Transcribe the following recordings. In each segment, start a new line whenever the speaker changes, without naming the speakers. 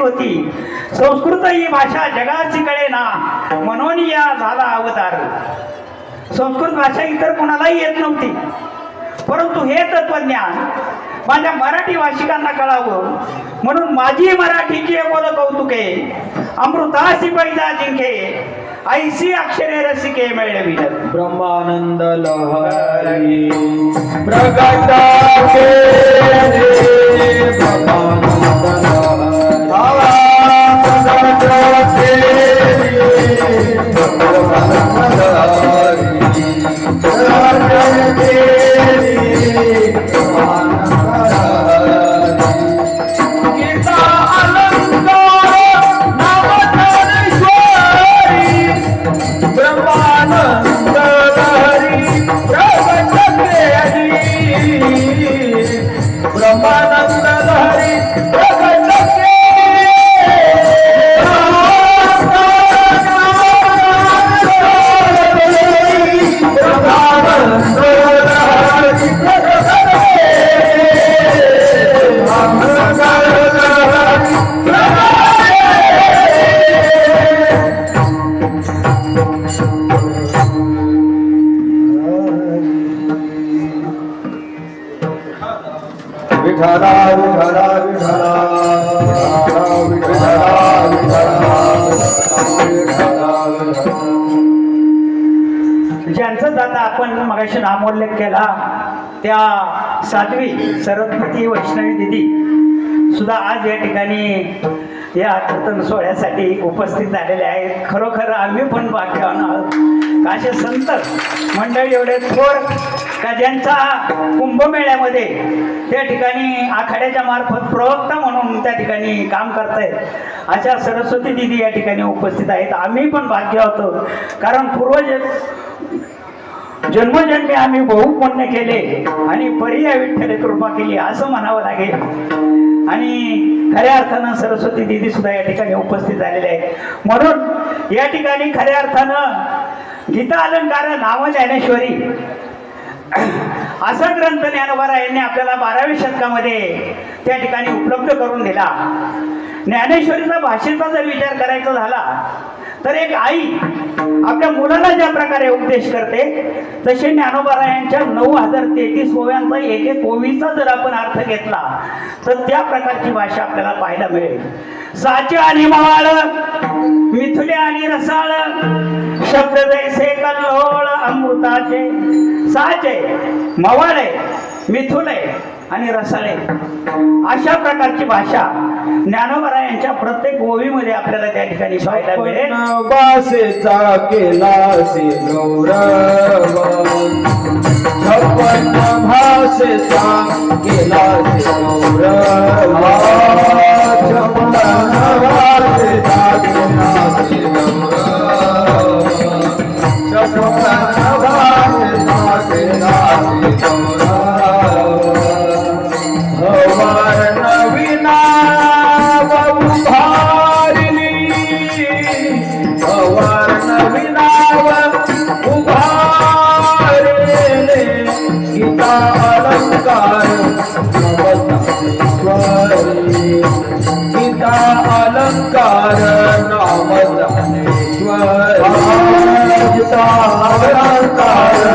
होती. संस्कृत ही भाषा जगाची कळे ना म्हणून या झाला अवतार. संस्कृत भाषा इतर कोणालाही येत नव्हती. परंतु हे तत्वज्ञान माझ्या मराठी भाषिकांना कळावं. म्हणून माझी मराठीची बोल कौतुके अमृतासी पैजा जिंके ऐसी अक्षरे रसिके मिळविलं.
ब्रह्मानंद लहरी प्रगट विठला विठला विठला विठला
ज्यांचं दादा आपण मगाशी नामोल्लेख केला त्या साध्वी सरस्वती वैष्णवी दिदी सुद्धा आज या ठिकाणी या कीर्तन सोहळ्यासाठी उपस्थित झालेले आहेत. खरोखर आम्ही पण भाग्यवान आहोत. असे संत मंडळी एवढे थोर का ज्यांचा कुंभमेळ्यामध्ये त्या ठिकाणी आखाड्याच्या मार्फत प्रवक्ता म्हणून त्या ठिकाणी काम करतायत अशा सरस्वती दिदी या ठिकाणी उपस्थित आहेत. आम्ही पण भाग्य होतो. कारण पूर्वज जन्मजन्मी आम्ही बहु पुण्य केले आणि पर्याय विठ्ठल कृपा केली असं म्हणावं लागेल. आणि खऱ्या अर्थानं सरस्वती दिदी सुद्धा या ठिकाणी उपस्थित झालेल्या आहेत म्हणून या ठिकाणी खऱ्या अर्थानं गीता अलंकार नाव ज्ञानेश्वरी. असा ग्रंथ ज्ञानोबारा यांनी आपल्याला बाराव्या शतकामध्ये त्या ठिकाणी उपलब्ध करून दिला. ज्ञानेश्वरीचा भाषेचा जर विचार करायचा झाला तर एक आई आपल्या मुलाला ज्या प्रकारे उपदेश करते तसे ज्ञानोबारायांच्या नऊ हजार तेहतीस ओव्यांचा एक एक ओवीचा जर आपण अर्थ घेतला तर त्या प्रकारची भाषा आपल्याला पाहायला मिळेल. साचे आणि मवाळ मिथुले आणि रसाळ शब्द जैसे कल्लोळ अमृताचे साचे मवाळे मिथुले आणि रसाळे अशा प्रकारची भाषा ज्ञानोबरा यांच्या प्रत्येक ओवीमध्ये आपल्याला त्या ठिकाणी पाहायला मिळेल.
वासेचा केला अलंकार नाम ज्ञानेश्वरी अलंकार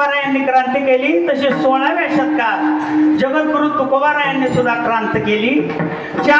तुकोबारायांनी क्रांती केली तसे सोळाव्या शतकात जगद्गुरु तुकोबारायांनी सुद्धा क्रांत केली.